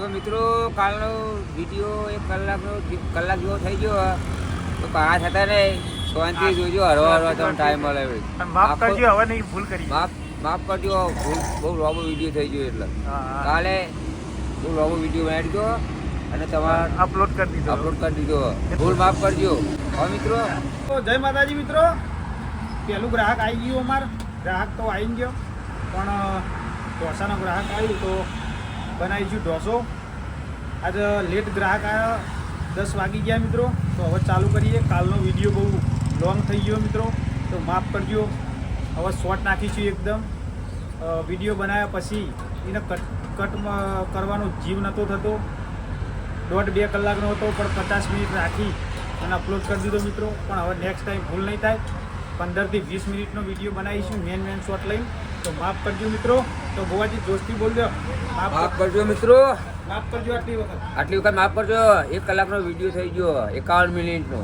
તો મિત્રો કાલનો વીડિયો એક કલાકનો કલાક જેવો થઈ ગયો. તો પાસ હતા ને શાંતિ જોજો હરવા હરવા તમને ટાઈમ મળે માફ કરજો હવે નહીં ભૂલ કરી. માફ માફ કરજો ભૂલ બહુ લાંબો વીડિયો થઈ ગયો એટલે. હા, હા. કાલે બહુ લાંબો વીડિયો બનાવી દીધો અને તમારે અપલોડ કરી દીધો. અપલોડ કરી દીધો. ભૂલ માફ કરજો. હવે મિત્રો? તો જય માતાજી મિત્રો. પહેલું ગ્રાહક આવી ગયું અમાર. ગ્રાહક તો આવી ગયો. પણ ઢોસાનો ગ્રાહક આવ્યું તો બનાવીશું ઢોસો. આજે લેટ ગ્રાહક આવ્યા દસ વાગી ગયા મિત્રો. તો હવે ચાલુ કરીએ. કાલનો વીડિયો બહુ લોંગ થઈ ગયો મિત્રો. તો માફ કરજો. હવે શોર્ટ નાખીશું એકદમ. વીડિયો બનાવ્યા પછી એને કટ કટ કરવાનો જીવ નહોતો થતો. દોઢ બે કલાકનો હતો, પણ પચાસ મિનિટ રાખી અને અપલોડ કરી દીધો મિત્રો. પણ હવે નેક્સ્ટ ટાઈમ ભૂલ નહીં થાય. પંદરથી વીસ મિનિટનો વીડિયો બનાવીશું મેન મેન શોટ લઈને. તો માફ કરજો મિત્રો. તો ભુવાજી જોશથી બોલજો. માફ કરજો મિત્રો. માફ કરજો આટલી વખત. આટલી વખત માફ કરજો. એક કલાકનો વીડિયો થઈ ગયો. એકાવન મિનિટનો.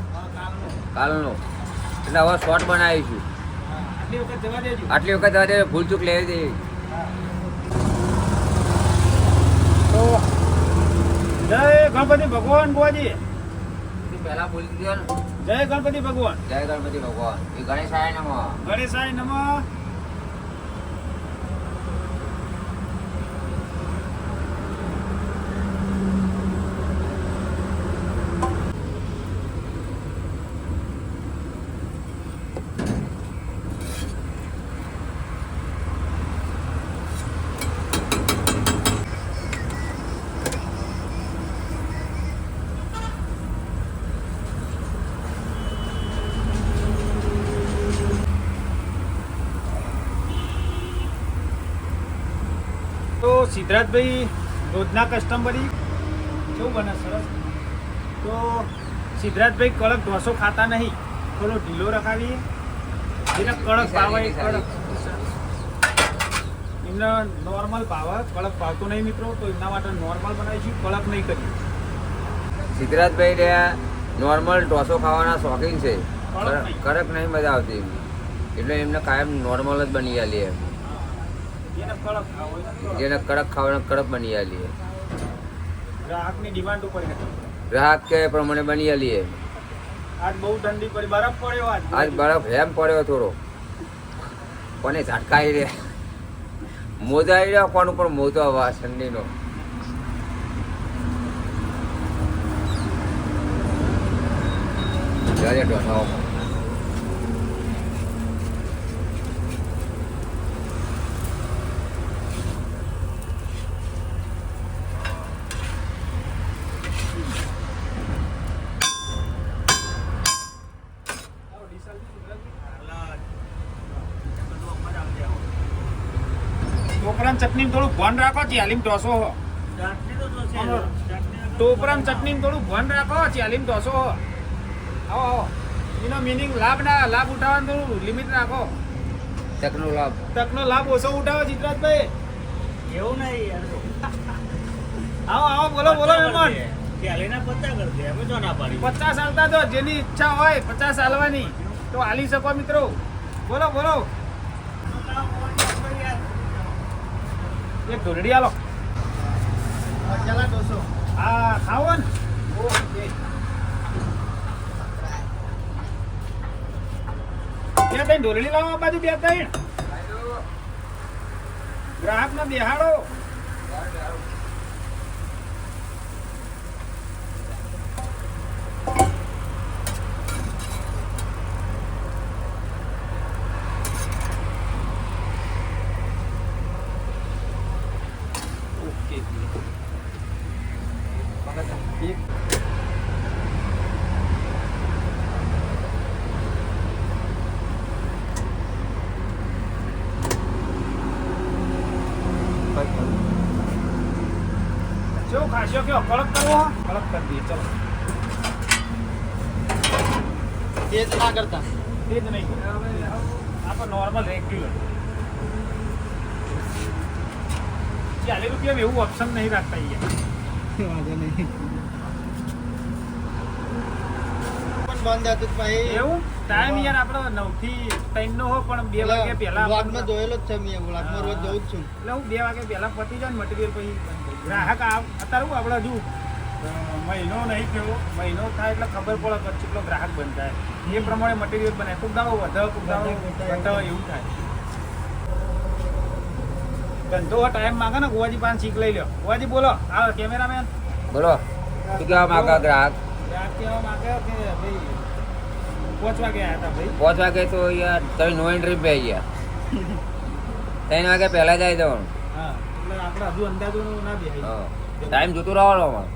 કાલનો. એટલે હવે શોર્ટ બનાવીશું. આટલી વખત જવા દેજો. આટલી વખત જવા દેજો. ભૂલચૂક લઈ દે તો જય ગણપતિ ભગવાન ભુવાજી. પહેલા બોલી દીધો જય ગણપતિ ભગવાન. જય ગણપતિ ભગવાન. એ ગણેશ આય નમઃ. ગણેશાય નમઃ. તો સિદ્ધાર્થભાઈ રોજના કસ્ટમરી કેવું બને સરસ? તો સિદ્ધાર્થભાઈ કડક ઢોસો ખાતા નહીં થોડો ઢીલો રખાવીએ. એને કડક ભાવે કડક. એમને નોર્મલ ભાવે કડક ભાવતો નહીં મિત્રો તો એમના માટે નોર્મલ બનાવીશું કડક નહીં કરીએ. સિદ્ધરાજભાઈ રહ્યા નોર્મલ ઢોસો ખાવાના શોખીન છે. કડક નહીં. કડક નહીં મજા આવતી એમને. એટલે એમને કાયમ નોર્મલ જ બની ગયેલી એમ. જેને કડક ખાવાના કડક. બની આલીએ ગ્રાહકની ડિમાન્ડ ઉપર ગ્રાહક કે પ્રમાણે બની આલીએ આજ બહુ ઠંડી પડી બરફ પડ્યો આજ. આજ બરફ હેમ પડ્યો થોડો. કોને ઝાટકાઈ રે મોજા આવી રહ્યા કોણ ઉપર મોજો આવા ઠંડીનો. જજે ઢોસાઓમાં ટોપરામ ચટણી થોડું ભણ રાખો ચાલીમ ઢોસો ટોપરામ ચટણી થોડું ભણ રાખો ચાલીમ ઢોસો આવો એનો મિનિંગ લાભ ના લાભ ઉઠાવવાનું થોડું લિમિટ રાખો. તકનો લાભ. તકનો લાભ ઓછો ઉઠાવો ચિત્રાજભાઈ એવું નહીં આવો આવો બોલો બોલો મહેમાન. પચાસ હાલતા તો જેની ઈચ્છા હોય પચાસ હાલવાની તો હાલી શકો મિત્રો. બોલો બોલો. એક ધોરડી હાલો હા ખાવો ને. ઓકે. બે ત્રણ ઢોલડી લાવો આ બાજુ બે ત્રણ. ગ્રાહક ને બેહાડો ઓકે એક જો ખાશો કયો કડક કરવો? કડક કરી દઈએ ચલો. તેજ ના કરતા. તે જ નહીં આપણે નોર્મલ રેગ્યુલર ચાલીસ રૂપિયા એવું ઓપ્શન નહીં રાખતા અહીંયા. વાંધો નહીં. બંધ હતું ભાઈ. એવું? ટાઈમ યાર આપણો નવથી ટાઈમ નો હો પણ બે વાગે પહેલા બ્લોગમાં જોયેલો જ છે મેં. બ્લોગમાં રોજ જઉં જ છું. એટલે હું બે વાગે પહેલા પતી જાય ને મટીરિયલ પછી. ગ્રાહક આ- અત્યારે હું આપણે હજુ મહિનો નહીં થયો. મહિનો થાય એટલે ખબર પડે કે કેટલો ગ્રાહક બંધ થાય એ પ્રમાણે મટીરિયલ બને. કોક દાડો વધે કોક દાડો ઘટાડો એવું થાય. ધંધો ટાઈમ માંગે ને ગોવાજી પાંચ શીખ લઈ લ્યો. ગોવાજી બોલો. આ કેમેરામેન બોલો. શું કહેવા માંગે ગ્રાહક? ગ્રાહક કહેવા માંગે કે ભાઈ પાંચ વાગે આવ્યા હતા ભાઈ. પાંચ વાગે તો યાર તમે નો એન્ટ્રી પે ગયા. ત્રણ વાગે પહેલા જાય જવાનું હા. આપણે હજુ અંદાજો ના ટાઈમ જોતો રહેવાનો અમારો.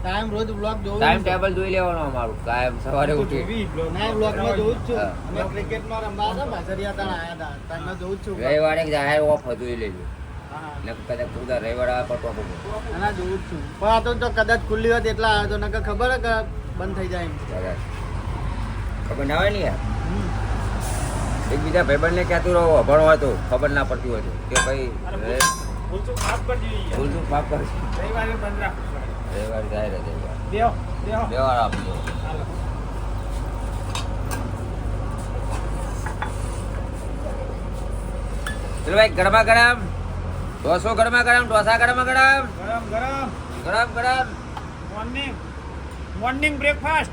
ટાઈમ રોજ બ્લોગ જોઉં ટાઈમ ટેબલ જોઈ લેવાનો અમારું. કાયમ સવારે ઉઠી ના બ્લોગમાં જોઉં જ છું. અમે ક્રિકેટમાં રમવા હતા પાછળિયા તાણ આયા હતા. તાણમાં જોઉં છું રવિવારે જાહેર ઓફ હતું એ લેજો. કદાચ પૂરા રવિવારે આ પર ટોપ ના જોઉં છું. પણ આ તો કદાચ ખુલ્લી હોત એટલા આવ્યો તો નકર ખબર હે કે બંધ થઈ જાય એમ. કદાચ. ખબર ના હોય ને યાર. એકબીજા ભાઈબંધને કહેતું રહો? અભણ હોય તો ખબર ના પડતી હોય તો. કે ભાઈ ભૂલચૂક માફ કરજો યાર. ભૂલ ચૂક માફ કરજો રવિવારે બંધ રાખો રવિવારે જાહેર જ રવિવાર બેહો બેહો બે વાર આપજો હાલો. ચલો ભાઈ ગરમા ગરમ ઢોસો ગરમા ગરમ ઢોસા ગરમા ગરમ ગરમ ગરમ ગરમ ગરમ મોર્નિંગ મોર્નિંગ બ્રેકફાસ્ટ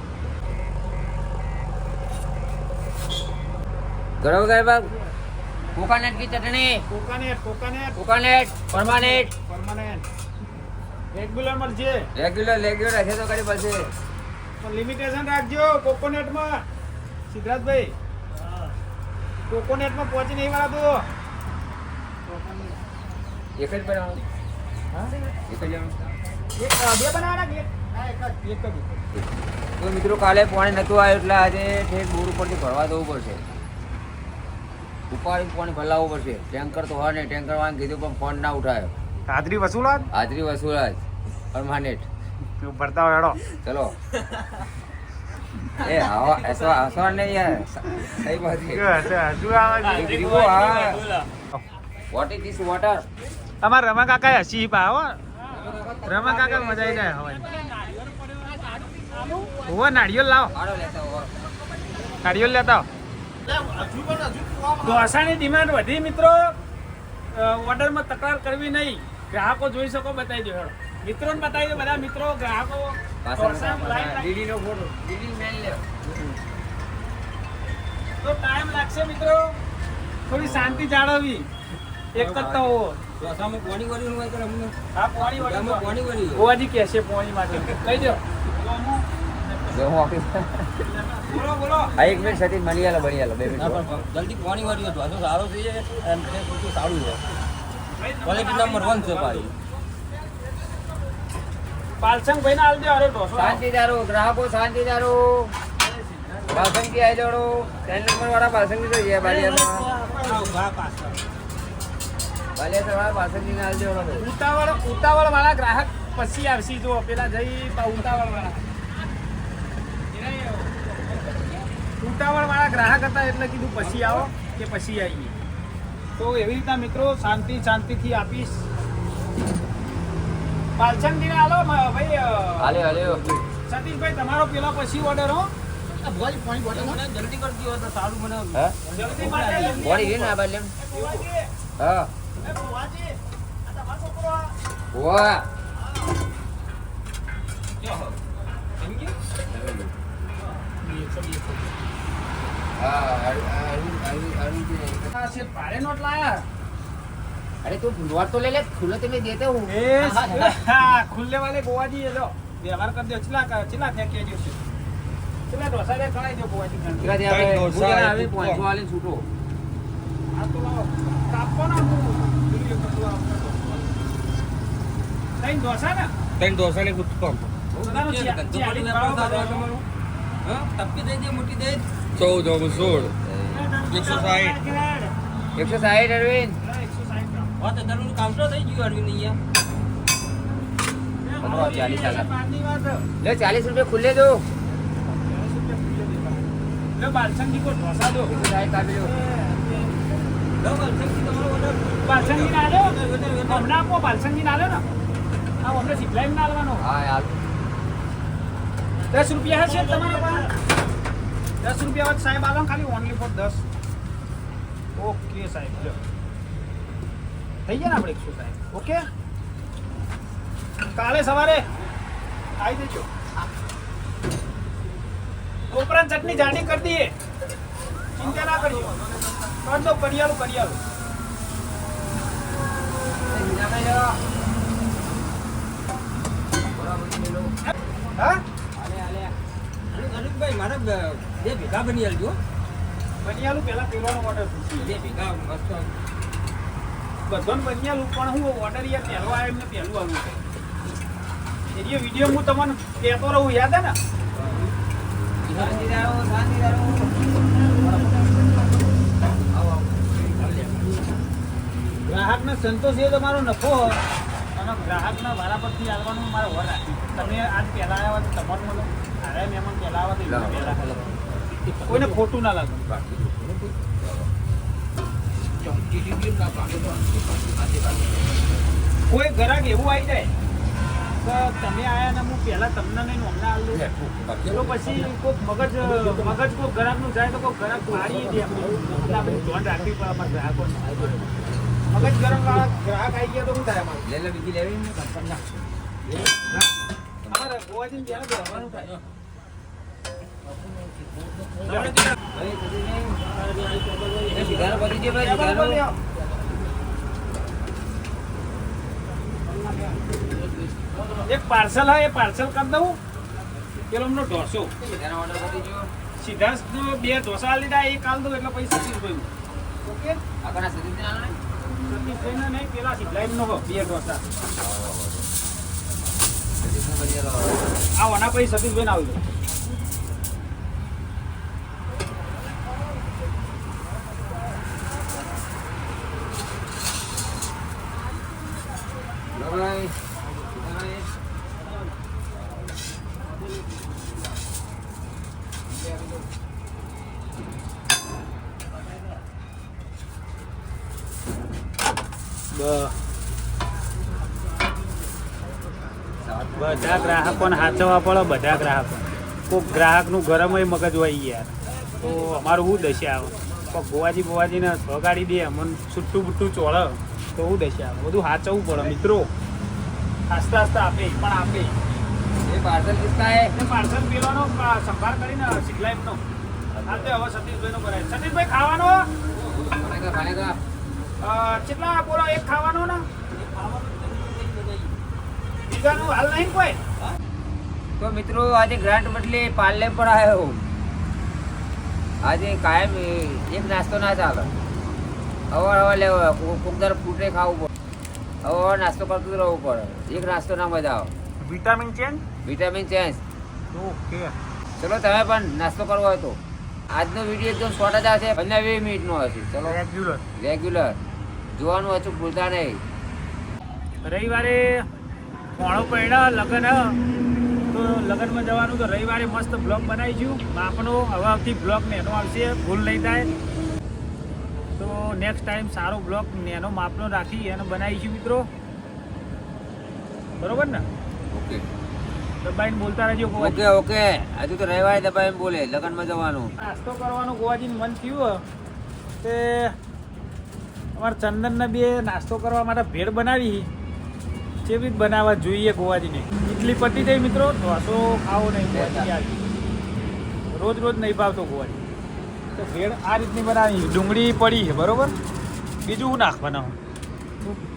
ગરમ ગરમ કોકોનટ की चटनी coconut coconut coconut permanent permanent regular મળશે રેગ્યુલર રેગ્યુલર હશે તો કરી પડશે પણ લિમિટેશન રાખજો કોકોનટમાં સિદ્ધાર્થભાઈ કોકોનટમાં પહોંચી નહીં વાળા એક જ બનાવો તો એક જ બનાવો. એક અ, બે બનાવવાના કે એક? હા, એક જ એક જ તો મિત્રો કાલે પાણી નતું આવ્યું એટલે આજે ઠેક બોર ઉપરથી ભરવા જવું પડશે ઉપાડી પાણી ભરાવવું પડશે. ટેન્કર તો હોય ને ટેન્કર વાળાને કીધું પણ ફોન ના ઉઠાયો. હાજરી વસૂલાત હાજરી વસૂલાત પરમાનેન્ટ. ભરતા હોય હેડો. ચલો. એ હવા એસો આસો નહીં યાર. સહી વાત છે હજુ આવે વોટ ઇઝ ધીસ વોટર અમાર રમા કાકા હસી પા હો. રમા કાકા મજા આવી જાય હવે હોવા નાળિયેર લાવો. આડો લેતા હો નાળિયેર લેતા આવો. ઢોસાની ડિમાન્ડ વધી મિત્રો. ઓર્ડરમાં તકરાર કરવી નહીં. ગ્રાહકો જોઈ શકો બતાવી દો. મિત્રો બતાવી દો બધા મિત્રો ગ્રાહકો. તો ટાઈમ લાગશે. મિત્રો. થોડી શાંતિ જાળવવી. એક જ હોવો. પાણી હા વળી વળ્યું કહેશે પોણી માટે કહી દો. જો હું ઓફિસ બોલો બોલો આ એક મિનિટ સતીશ આલો બની આલો બે મિનિટ જલ્દી પાણી વાળી ઢોસો સારો થઈ જાય અને બધું સારું છે. ક્વોલિટી નંબર વન છે ભાઈ પાલસંગ ભાઈ આલજો અરે ઢોસો શાંતિ દારો ગ્રાહકો શાંતિ દારો બાસંગી આવી જોડો. ત્રણ નંબર વાળા બાસંગી તો છે બાલિયા બાલિયા વાળા બાસંગી ને આવી જોડો ઉતાવળ ઉતાવળ વાળા ગ્રાહક પછી આવશે. જો પેલા જઈ ઉતાવળ વાળા. ઉતાવળ વાળા ગ્રાહક હતા એટલે કીધું પછી આવો કે પછી આવીએ. તો એવી રીતના મિત્રો શાંતિ શાંતિથી આપીશ. આલો મ- ભાઈ હાલે હાલે. સતીશભાઈ તમારો પેલા પછી ઓર્ડર હો. આ પાણી બોટલ મને જલ્દી કરતી હોય તો સારું મને હા જલ્દી માટે બોડી છે આ બાજુ હા. એ ભુવાજી, આ તમારો છોકરો વાહ હા હારું- હારું- હારું- હારું છે. આ છે ભારે નોટ લાયા અરે તું નોટ તો લે લે ખુલ્લો તમે દેતે હું એ હા, ખુલ્લે વાલે ગોવાજી એ લો વ્યવહાર કરી દો ચલા કા ચલા ફેંકી દો છે ચલા ઢોસા દે ખણાઈ દો ગોવાજી ગણ. એકાદી આપણે ભૂજ્યા આવે પાંચસો વાળી છૂટો આ તો લાવો કાપો ના હું વીડિયો કરતો આપતો તઈ ઢોસા ને ત્રણ ઢોસા ને ગુટકો બધાનો ચિયા- ચિયાળી ભાવ દઈ દે મોટી દઈ ચૌદ સોળ એકસો સાહીઠ. એકસો સાહીઠ અરવિંદ. ચાલીસ. લે રૂપિયા ખુલ્લે દો. લે બાલસંગી કો ઢોસા દો. સાહીઠ કાપી લો બાલસંગી ના આલ્યો હમણાં આપો બાલસંગી ના આલ્યો ને. આ અમને સિપલાઈ ના લેવાનો હા યાર દસ રૂપિયા હશે તમારા પાસે. દસ રૂપિયા વાત સાહેબ આલો ખાલી ઓનલી ફોર દસ. ઓકે સાહેબ જો. થઈ ગયા ને આપણે એકસો સાહેબ. ઓકે કાલે સવારે આવી જજો ઉપરાંત ચટણી જાડી કરી દઈએ. ચિંતા ના કરજો. કર દો કરિયાલું કરિયાલું હા? અનિકભાઈ મારે બે બે ભેગા બની આલજો. બનિયાલું પહેલા પીવાનો ઓર્ડર બે ભેગા મસ્ત. બધાને બનિયાલું પણ હું ઓર્ડર યાર પહેલો આવ્યો એમને પહેલું આવ્યું છે. એ વીડિયો હું તમને કહેતો રહું યાદ હે ને? શાંતિદારો શાંતિદારો ગ્રાહકને સંતોષ એ તમારો નફો અને ગ્રાહકના વારા પરથી આવવાનું મારે વર રાખી તમે આજ પહેલાં આવ્યા તો તમારું મને હારે મહેમાન પહેલા આવ્યા પહેલા. કોઈને ખોટું ના લાગે. કોઈ ગ્રાહક એવું આવી જાય કે તમે આયા ને હું પહેલા તમને નહીં આલ. દઉં તો પછી કોઈક મગજ મગજ કોઈક ગ્રાહકનું જાય તો કોઈક ગ્રાહક મારી દે આપણે એટલે આપણે ધ્યાન રાખવી પડે અમારા ગ્રાહકો મગજ ગરમ વાળા ગ્રાહક આવી ગયા તો શું થાય અમારે? લે લે બીજી લેવી ને. અમારે ગોવાજીને ત્યાં બેસવાનું થાય ભાઈ બધું નહીં. એ સિગારો પતી ગયો ભાઈ સિગારો એક પાર્સલ હા એ પાર્સલ કરી દઉં પેલો એમનો ઢોસો ગયો સીધા બે ઢોસા લીધા એ કાલ દઉં એટલે પૈસા સતીશભાઈ ઓકે આગળના સતીશને આલો ને. નહીં પેલા સિદ્ધાઈ નો બે ઢોસા. આ વના પછી સતીશભાઈને આવી દો લો ભાઈ ભાઈ. બધા ગ્રાહકોને સાચવવા પડે બધા ગ્રાહકો. કોઈક ગ્રાહકનું ગરમ હોય મગજ હોય યાર. તો અમારું શું દશા આવે? કોઈક ગોવાજી બોવાજીને સગાડી દે અમને છૂટું બુટ્ટું ચોળે. તો શું દશા આવે? બધું સાચવવું પડે મિત્રો. આસ્તા આસ્તે આપે પણ આપે. એ પાર્સલ કિસ્તા એ પાર્સલ પીવાનો સંભાળ કરીને સિગલાઈફનો હાલ તે હવે સતીશભાઈનો ભરાય. સતીશભાઈ ખાવાનો? કેટલા બોલો એક ખાવાનો ને? બીજાનું હાલ નહીં કોઈ? તો મિત્રો આજે ગ્રાન્ટ બદલે પાર્લે પણ આવ્યો આજે કાયમ એક નાસ્તો ના ચાલે. અવાર અવાર લેવા કોકદાર ફૂટે ખાવું પડે. અવાર નાસ્તો કરતું રહેવું પડે. એક નાસ્તો ના મજા આવે. Vitamin change vitamin change okay ચલો તમે પણ નાસ્તો કરવો હોય તો. આજનો વીડિયો એકદમ શોર્ટ જ આવશે. પંદર વીસ મિનિટનો હશે. ચલો. રેગ્યુલર રેગ્યુલર જોવાનું અચૂક ભૂલતા નહીં. રવિવારે પોણો પૈડા લગ્ન. તો લગ્નમાં જવાનું તો રવિવારે મસ્ત બ્લોગ બનાવીશું. માપનો હવે આવતી બ્લોગ નેનો આવશે. ભૂલ નહીં થાય. નેક્સ્ટ ટાઈમ સારો બ્લોગ નેનો માપનો રાખી એનો બનાવીશું મિત્રો. બરોબર ને? ઓકે. દબાઈને બોલતા રહેજો ઓકે ઓકે. હજુ તો રહેવાય દબાઈ બોલે લગ્નમાં જવાનું. નાસ્તો કરવાનું ગોવાજીને મન થયું તે અમારા ચંદનને બે નાસ્તો કરવા માટે ભેળ બનાવી. કેવી રીત બનાવવા જોઈએ ગોવાજીને? ઇડલી પતી જાય મિત્રો ઢોસો ખાવો નહીં રોજ રોજ નહીં ભાવતો ગોવાજી. તો ભેળ આ રીતની બનાવી. ડુંગળી પડી છે બરોબર? બીજું શું નાખવાનું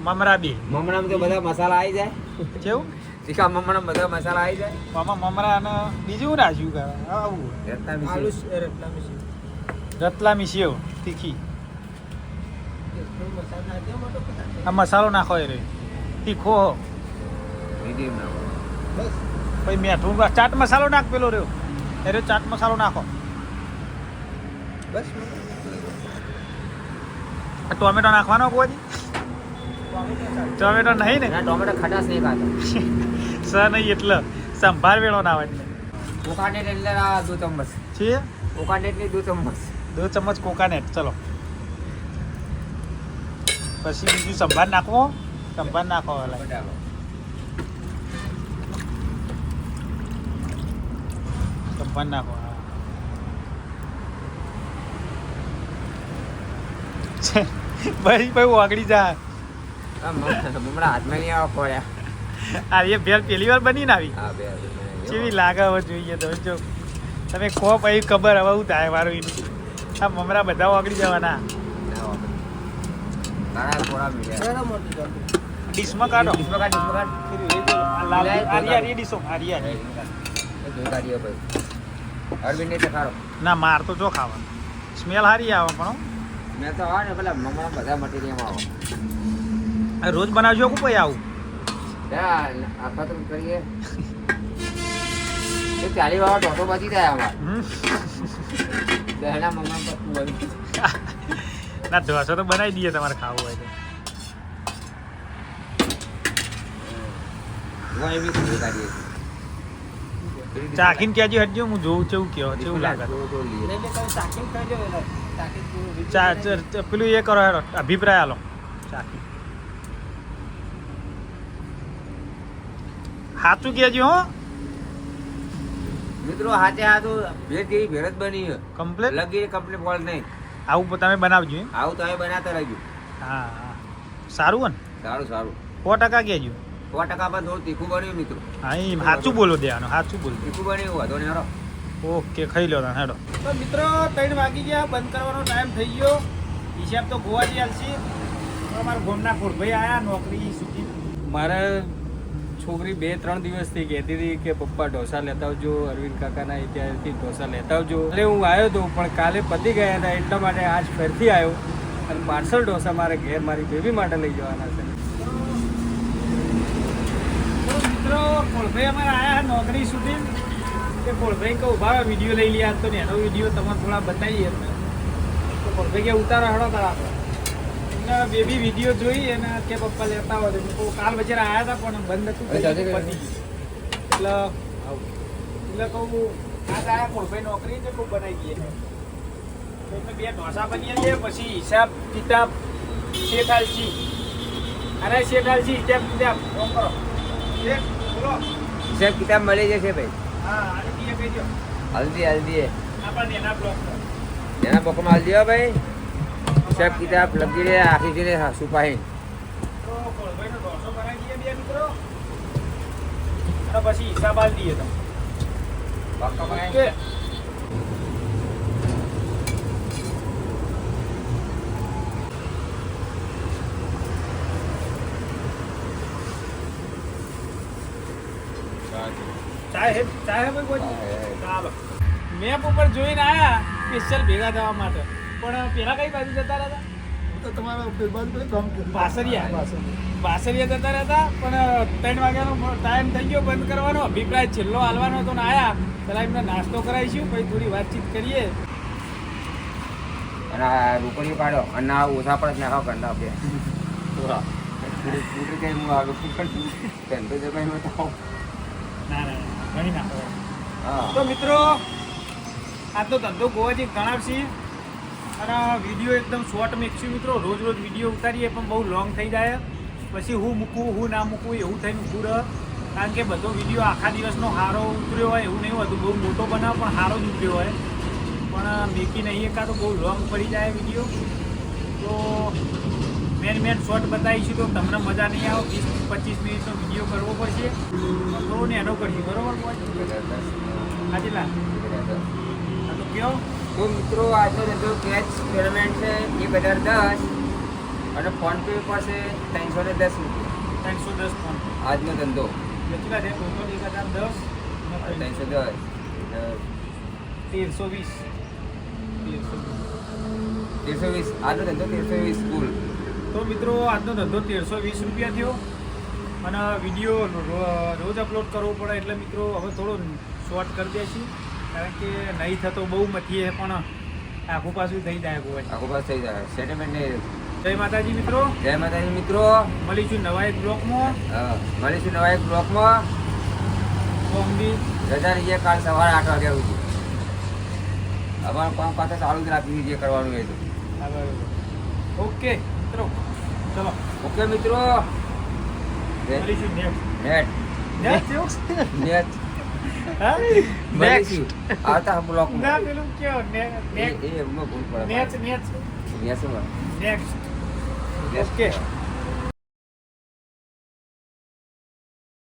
મમરા બી. મમણામાં તો બધા મસાલા આવી જાય. કેવું તીખા મમણામાં બધા મસાલા આવી જાય. આમાં મમરા અને બીજું શું નાખ્યું કે આવું? રત્ના મિશ્રી. રતલામી સેવ તીખી. આ મસાલો નાખો એ રે. તીખો. હો. Medium નાખો. પછી મીઠું ચાટ મસાલો નાખ પેલો રહ્યો. એ ચાટ મસાલો નાખો. ટોમેટો નાખવાનો કોઈ ટોમેટો નહીં ને? ટોમેટો ખટાશ નહીં ખાતો. સ નહીં એટલે સંભાર વેળો ના આવે એટલે. કોકાનેટ એટલે આ દો ચમચ. છે? કોકાનેટની દો ચમચ. દો ચમચ કોકાનેટ ચલો. પછી બીજું સંભાર નાખવો સંભાર નાખો એટલે સંભાર નાખો હા. છે. ભાઈ ભાઈ વાગડી જા. મમણા હાથમાં નહીં આવા પડ્યા આ એ ભેળ પહેલી વાર બની ને આવી કેવી લાગે હવે જોઈએ તો જો. તમે કહો પછી ખબર હવે હું થાય મારું એનું આ મમરા બધા ઓગળી જવાના. ડીશમાં કાઢો. ડીશમાં કાઢ, ડીશમાં. લાલ ડીશો. ના માર તો જો ખાવાનું. સ્મેલ હારી આવે પણ. મેં તો આવે ને પેલા મમરા બધા મટીરિયલમાં આવો. આ રોજ બનાવજો કે પછી આવું? ત્યાં આખા તો કરીએ. એ ચાલી વાળો ટોટો બચી જાય આમાં. હમ. દહેણા મમરા પતું બની ના ઢોસો તો બનાવી દઈએ તમારે ખાવું હોય તો. એવી સુધી કાઢીએ ચાખીને કહેજો હટજો હું જોઉં છું કેવો કેવું લાગે ચાકીન ચ- પેલું એ કરો હેડો અભિપ્રાય આલો. સાચું કહેજો હો. મિત્રો હાથે હાથ ભેટ જેવી ભેરત બની. કમ્પ્લેટ લગી કમ્પ્લેટ બોલ નહીં. આવું તમે બનાવજો આવું તમે બનાવતા રહેજો. હા હા. સારું હોય ને? સારું સારું. સો ટકા કહેજો. સો ટકા પણ થોડું તીખું બન્યું મિત્રો. હા સાચું બોલો દેવાનું. સાચું બોલો. તીખું બન્યું વાંધો નહીં. ઓકે ખાઈ લો ના હેડો. તો મિત્રો ત્રણ વાગી ગયા બંધ કરવાનો ટાઈમ થઈ ગયો. હિસાબ તો ગોવાથી આલશે અમારા ગોમના કોળભાઈ આયા નોકરી સુધી. મારે છોકરી બે ત્રણ દિવસથી કહેતી હતી કે પપ્પા ઢોસા લેતા આવજો અરવિંદ કાકાના ઇતિહાસથી ઢોસા લેતા આવજો. એટલે હું આવ્યો હતો પણ કાલે પતી ગયા હતા એટલા માટે આજ ફેરથી આવ્યો. અને પાર્સલ ઢોસા મારે ઘેર મારી બેબી માટે લઈ જવાના છે. તો મિત્રો કોળભાઈ અમારા આવ્યા નોકરી સુધી. કે કોળભાઈ કહું ભાવે વીડિયો લઈ લઈએ તો ને એનો વીડિયો તમારે થોડા બતાવીએ અમે. તો કોળભાઈ કે ઉતારો હડો તારા આપણે એમને બેબી વીડિયો જોઈ અને કે પપ્પા લેતા હોય તો કાલ વચ્ચે આવ્યા હતા પણ બંધ હતું. એટલે એટલે કહું આજ આયા કોળભાઈ નોકરી છે ખૂબ બનાવી દઈએ. બે ઢોસા બનીએ છે પછી હિસાબ કિતાબ શેઠાલજી અરે શેઠાલજી હિસાબ કિતાબ કરો. બોલો. હિસાબ કિતાબ મળી જશે ભાઈ. હલ્દી હલ્દી એના પકમાં હલ્દી હો ભાઈ? હિસાબ કિતાબ લગી રે આખી જઈને અને પછી હિસાબ આલી દઈએ તમે સાહેબ ચાલો. મેપ ઉપર જોઈને આયા સ્પેશિયલ ભેગા થવા માટે. પણ પેલા કઈ બાજુ જતા હતા બાસરિયા બાસરિયા જતા રહેતા પણ ત્રણ વાગ્યાનો ટાઈમ થઈ ગયો બંધ કરવાનો. અભિપ્રાય છેલ્લો હાલવાનો હતો ને આયા. પેલા એમને નાસ્તો કરાવીશું પછી થોડી વાતચીત કરીએ. અને આ રોકડીઓ કાઢો. અને આ ઓછા પડે નાખો કંડા બે. સ્કૂટર કઈ હું આગળ ધંધો જો બતાવો ના ના. ના, ઘણી નાખો તો મિત્રો આજનો ધંધો ગોવાજી ગણાવશી. અને વીડિયો એકદમ શોર્ટ મેકશું મિત્રો. રોજ રોજ વીડિયો ઉતારીએ પણ બહુ લોંગ થઈ જાય. પછી હું મૂકું હું ના મૂકું એવું થઈને ઊભું રહે. કારણ કે બધો વીડિયો આખા દિવસનો હારો ઉતર્યો હોય એવું નહીં હોતું બહુ મોટો બનાવ પણ હારો જ ઉતર્યો હોય. પણ મેકી નહીં એકાદ તો બહુ લોંગ પડી જાય વીડિયો તો મેન મેન શોર્ટ બતાવીશું તો તમને મજા નહીં આવે. વીસ પચીસ મિનિટનો વીડિયો કરવો પડશે. થોડો ને એનો કરશું બરોબર આજે લા આ તો કયો? તો મિત્રો આજનો ધંધો કેચ પેમેન્ટ છે એક હજાર દસ. અને ફોનપે પાસે પર છે ત્રણસો ને દસ રૂપિયા. ત્રણસો દસ ફોન આજનો ધંધો. કેટલા છે? ટોટલ એક હજાર દસ. ત્રણસો દસ. તેરસો વીસ. તેરસો વીસ. તેરસો વીસ. આજનો ધંધો તેરસો વીસ કુલ તો મિત્રો આજનો ધંધો તેરસો વીસ રૂપિયા થયો. અને વીડિયો રોજ અપલોડ કરવો પડે એટલે મિત્રો હવે થોડો શોર્ટ કરી દઈશું કારણ કે નહીં થતો બહુ મથીએ પણ આખું પાછું થઈ જાય ગોવા આખું પાસ થઈ જાય. સેટલમેન્ટ નહીં જય માતાજી મિત્રો. જય માતાજી મિત્રો. મળીશું નવા એક બ્લોકમાં. મળીશું નવા એક બ્લોકમાં. કોમડી રજા રહીએ કાલ સવારે આઠ વાગ્યા સુધી. અમારા કામ પાસે ચાલુ જ રાખી જે કરવાનું એ તો. ઓકે મિત્રો. ચલો. ઓકે મિત્રો? આવતા ના બ્લોકમાં પેલું કયો નેક્સ્ટ એ એમનો ભૂલ પડે નેક્સ્ટ નેક્સ્ટ નેક્સ્ટ ઓકે